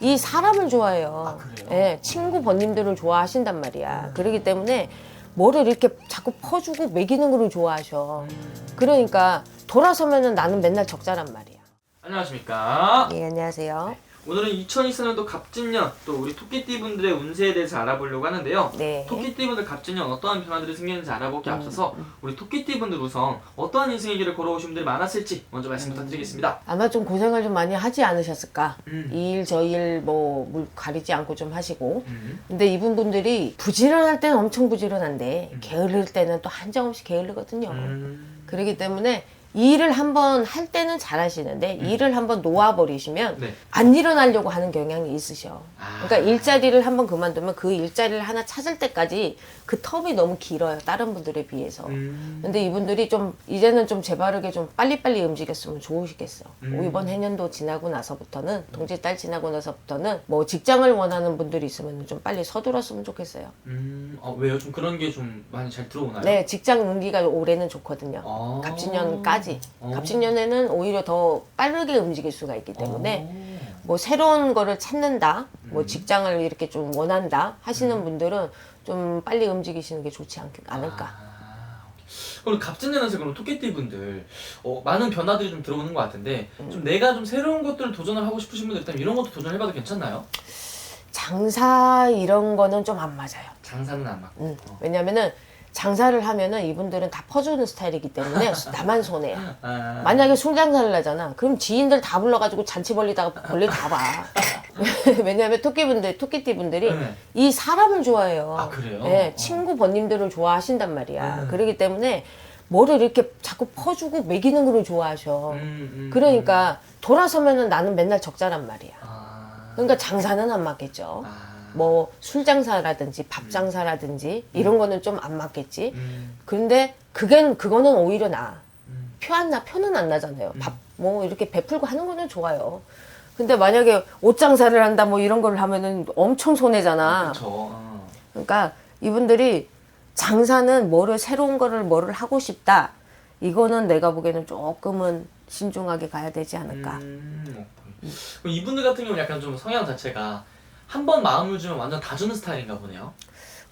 이 사람을 좋아해요. 아? 예, 친구 번님들을 좋아하신단 말이야. 그렇기 때문에 뭐를 이렇게 자꾸 퍼주고 먹이는 거를 좋아하셔. 그러니까 돌아서면은 나는 맨날 적자란 말이야. 안녕하십니까. 예, 안녕하세요. 오늘은 2024년도 갑진년 또 우리 토끼띠 분들의 운세에 대해서 알아보려고 하는데요. 네. 토끼띠 분들 갑진년 어떠한 변화들이 생기는지 음, 알아보기 앞서서 우리 토끼띠 분들 우선 어떠한 인생의 길을 걸어오신 분들이 많았을지 먼저 말씀 부탁드리겠습니다. 아마 좀 고생을 좀 많이 하지 않으셨을까? 음. 이 일 저 일 뭐 물 가리지 않고 좀 하시고. 음. 근데 이분 분들이 부지런할 때는 엄청 부지런한데 게으를 때는 또 한정없이 게으르거든요. 음. 그렇기 때문에 이 일을 한번 할 때는 잘 하시는데 이 일을 한번 놓아버리시면 네. 안 일어나려고 하는 경향이 있으셔. 아. 그러니까 일자리를 한번 그만두면 그 일자리를 하나 찾을 때까지 그 텀이 너무 길어요. 다른 분들에 비해서. 음. 근데 이분들이 좀 이제는 좀 재바르게 좀 빨리빨리 움직였으면 좋으시겠어. 음. 이번 해년도 지나고 나서부터는 동짓달 지나고 나서부터는 뭐 직장을 원하는 분들이 있으면 좀 빨리 서둘렀으면 좋겠어요. 음. 어, 왜요? 좀 그런 게 좀 많이 잘 들어오나요? 네, 직장 운기가 올해는 좋거든요. 아. 갑진년까지. 어. 갑진년에는 오히려 더 빠르게 움직일 수가 있기 때문에 어. 뭐 새로운 거를 찾는다, 뭐 음. 직장을 이렇게 좀 원한다 하시는 분들은 좀 빨리 움직이시는 게 좋지 않, 않을까. 아. 그럼 갑진년에서 그럼 토끼띠 분들 어, 많은 변화들이 좀 들어오는 것 같은데 음. 좀 내가 좀 새로운 것들을 도전을 하고 싶으신 분들 있다면 이런 것도 도전해봐도 괜찮나요? 장사 이런 거는 좀 안 맞아요. 장사는 안 맞고. 음, 왜냐면은 장사를 하면은 이분들은 다 퍼주는 스타일이기 때문에 나만 손해. 아, 만약에 술 장사를 하잖아. 그럼 지인들 다 불러가지고 잔치 벌리다가 벌리 다 봐. 왜냐하면 토끼분들, 토끼띠분들이 네. 이 사람을 좋아해요. 아, 그래요? 네, 어. 친구 번님들을 좋아하신단 말이야. 네. 그렇기 때문에 뭐를 이렇게 자꾸 퍼주고 먹이는 거를 좋아하셔. 음, 음, 그러니까 돌아서면은 나는 맨날 적자란 말이야. 아, 그러니까 장사는 안 맞겠죠. 아, 뭐 술 장사라든지 밥 장사라든지 이런 거는 좀 안 맞겠지. 음, 근데 그게 그거는 오히려 나. 음. 표안 나, 표는 안 나잖아요. 밥, 뭐, 이렇게 베풀고 하는 거는 좋아요. 근데 만약에 옷 장사를 한다, 뭐 이런 걸 하면은 엄청 손해잖아. 어. 그러니까 이분들이 장사는 뭐를, 새로운 거를 뭐를 하고 싶다. 이거는 내가 보기에는 조금은 신중하게 가야 되지 않을까. 음, 오케이. 그럼 이분들 같은 경우는 약간 좀 성향 자체가 한 번 마음을 주면 완전 다 주는 스타일인가 보네요.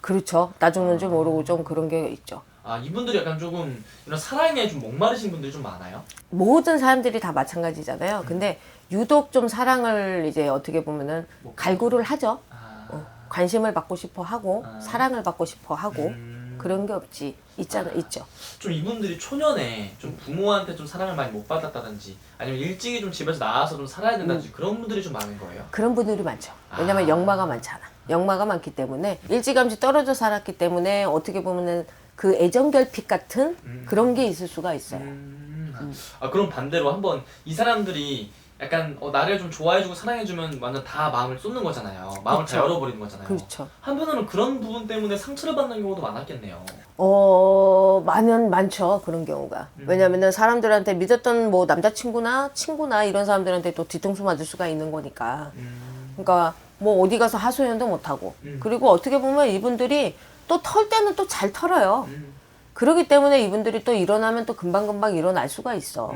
그렇죠. 나중은 좀 모르고 좀 그런 게 있죠. 아 이분들이 약간 조금 이런 사랑에 좀 목마르신 분들이 좀 많아요. 모든 사람들이 다 마찬가지잖아요. 근데 유독 좀 사랑을 이제 어떻게 보면은 갈구를 하죠. 아, 어, 관심을 받고 싶어 하고 아. 사랑을 받고 싶어 하고 음, 그런 게 없지. 있잖아 있죠. 좀 이분들이 초년에 좀 부모한테 좀 사랑을 많이 못 받았다든지 아니면 일찍이 좀 집에서 나와서 좀 살아야 된다든지 그런 분들이 좀 많은 거예요. 그런 분들이 많죠. 왜냐면 아. 역마가 많잖아. 역마가 많기 때문에 일찌감치 떨어져 살았기 때문에 어떻게 보면은 그 애정 결핍 같은 음. 그런 게 있을 수가 있어요. 음, 아, 아, 그럼 반대로 한번 이 사람들이 약간 어, 나를 좀 좋아해주고 사랑해주면 완전 다 마음을 쏟는 거잖아요. 마음을 다. 열어버리는 거잖아요. 그렇죠 한편으로는 그런 부분 때문에 상처를 받는 경우도 많았겠네요. 어 많은 많죠 그런 경우가 음. 왜냐면은 사람들한테 믿었던 뭐 남자친구나 친구나 이런 사람들한테 또 뒤통수 맞을 수가 있는 거니까 음, 그러니까 뭐 어디 가서 하소연도 못 하고 음. 그리고 어떻게 보면 이분들이 또 털 때는 또 잘 털어요. 음, 그러기 때문에 이분들이 또 일어나면 또 금방금방 일어날 수가 있어.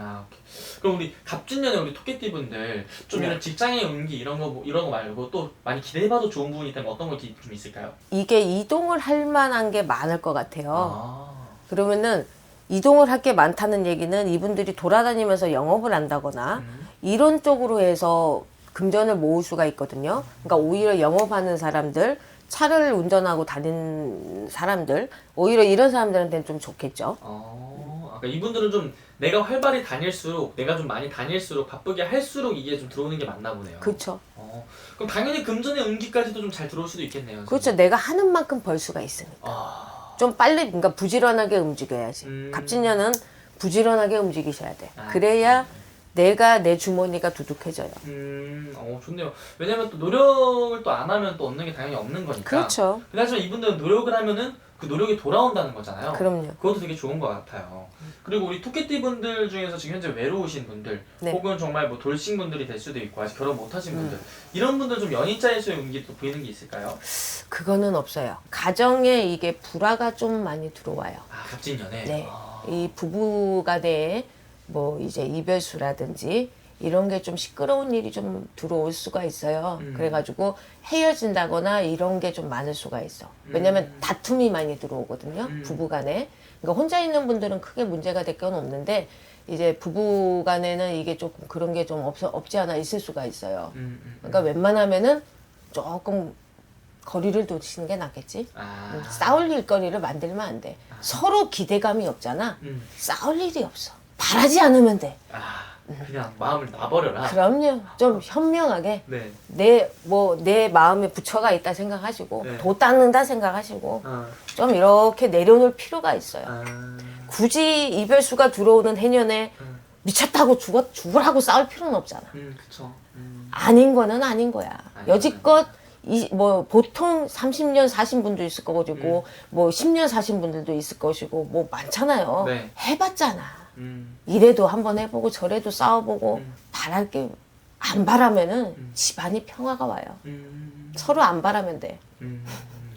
음, 아, 오케이. 그럼 우리 갑진년에 우리 토끼띠 분들 좀 네. 이런 직장의 운기 이런 거 뭐- 이런 거 말고 또 많이 기대해봐도 좋은 부분이 있다면 어떤 거 좀 있을까요? 이게 이동을 할 만한 게 많을 것 같아요. 아, 그러면은 이동을 할 게 많다는 얘기는 이분들이 돌아다니면서 영업을 한다거나 음, 이런 쪽으로 해서 금전을 모을 수가 있거든요. 그러니까 오히려 영업하는 사람들, 차를 운전하고 다니는 사람들, 오히려 이런 사람들한테는 좀 좋겠죠. 어, 아까 이분들은 좀 내가 활발히 다닐수록 내가 좀 많이 다닐수록 바쁘게 할수록 이게 좀 들어오는 게 맞나 보네요. 그렇죠. 어, 그럼 당연히 금전의 운기까지도 좀 잘 들어올 수도 있겠네요. 그렇죠. 내가 하는 만큼 벌 수가 있으니까. 아, 좀 빨리 그러니까 부지런하게 움직여야지. 음. 갑진년은 부지런하게 움직이셔야 돼. 아. 그래야 내가 내 주머니가 두둑해져요. 음, 어, 좋네요. 왜냐면 또 노력을 또 안 하면 또 얻는 게 당연히 없는 거니까. 그렇죠. 하지만 이분들은 노력을 하면은 그 노력이 돌아온다는 거잖아요. 그럼요. 그것도 되게 좋은 것 같아요. 그리고 우리 토끼띠 분들 중에서 지금 현재 외로우신 분들, 네. 혹은 정말 뭐 돌싱 분들이 될 수도 있고 아직 결혼 못하신 음. 분들, 이런 분들 좀 연인자일수의 운기 또 보이는 게 있을까요? 그거는 없어요. 가정에 이게 불화가 좀 많이 들어와요. 아, 갑진년에. 네. 아, 이 부부 간에 뭐 이제 이별수라든지 이런 게 좀 시끄러운 일이 좀 들어올 수가 있어요. 음. 그래가지고 헤어진다거나 이런 게 좀 많을 수가 있어. 왜냐면 음. 다툼이 많이 들어오거든요. 음. 부부간에. 그러니까 혼자 있는 분들은 크게 문제가 될 건 없는데 이제 부부간에는 이게 조금 그런 게 좀 없, 없지 않아 있을 수가 있어요. 음, 음. 그러니까 웬만하면은 조금 거리를 두시는 게 낫겠지. 아. 음, 싸울 일거리를 만들면 안 돼. 서로 기대감이 없잖아. 음. 싸울 일이 없어. 바라지 않으면 돼. 아, 그냥 마음을 놔버려라. 그럼요. 좀 현명하게 네. 내 뭐 내 마음에 부처가 있다 생각하시고 네. 도 닦는다 생각하시고 아, 좀 이렇게 내려놓을 필요가 있어요. 아, 굳이 이별수가 들어오는 해년에 음. 미쳤다고 죽어 죽으라고 싸울 필요는 없잖아. 음, 그쵸. 음. 아닌 거는 아닌 거야. 아닌 여지껏 이 뭐 보통 30년 사신 분도 있을 거고 뭐 10년 사신 분들도 있을 것이고 뭐 많잖아요. 네. 해봤잖아. 음. 이래도 한번 해보고 저래도 싸워보고 음. 바랄 게 안 바라면은 집안이 평화가 와요. 음. 서로 안 바라면 돼. 음.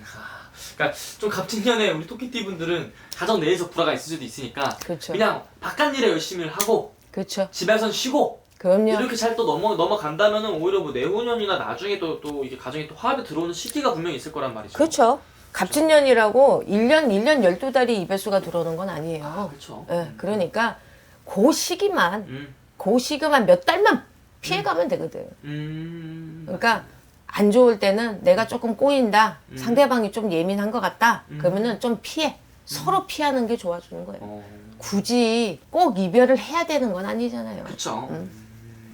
아, 그러니까 좀 갑진년에 우리 토끼띠 분들은 가정 내에서 불화가 있을 수도 있으니까 그렇죠. 그냥 바깥 일에 열심히 하고 그렇죠. 집에선 쉬고 그럼요. 이렇게 잘 또 넘어 넘어간다면은 오히려 뭐 내후년이나 나중에 또 또 이게 가정이 또 화합에 들어오는 시기가 분명히 있을 거란 말이죠. 그렇죠. 갑진년이라고 1년, 1년 12달이 이별수가 들어오는 건 아니에요. 아, 그렇죠. 예, 그러니까 그 시기만, 음. 그 시기만 몇 달만 피해가면 되거든. 음. 그러니까 안 좋을 때는 내가 조금 꼬인다. 음. 상대방이 좀 예민한 것 같다. 음. 그러면은 좀 피해. 서로 피하는 게 좋아지는 거예요. 어. 굳이 꼭 이별을 해야 되는 건 아니잖아요. 그쵸. 음,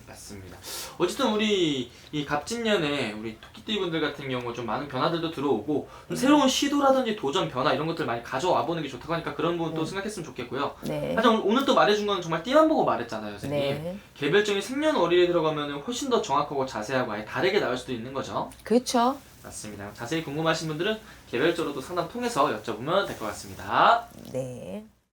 맞습니다. 어쨌든 우리 이 갑진년에 우리 토끼띠 분들 같은 경우 좀 많은 변화들도 들어오고 좀 새로운 시도라든지 도전 변화 이런 것들 많이 가져와 보는 게 좋다고 하니까 그런 부분도 생각했으면 좋겠고요. 네. 하여튼 오늘 또 말해준 건 정말 띠만 보고 말했잖아요, 선생님. 네. 개별적인 생년월일에 들어가면 훨씬 더 정확하고 자세하고 아예 다르게 나올 수도 있는 거죠. 그렇죠. 맞습니다. 자세히 궁금하신 분들은 개별적으로 도 상담 통해서 여쭤보면 될 것 같습니다. 네.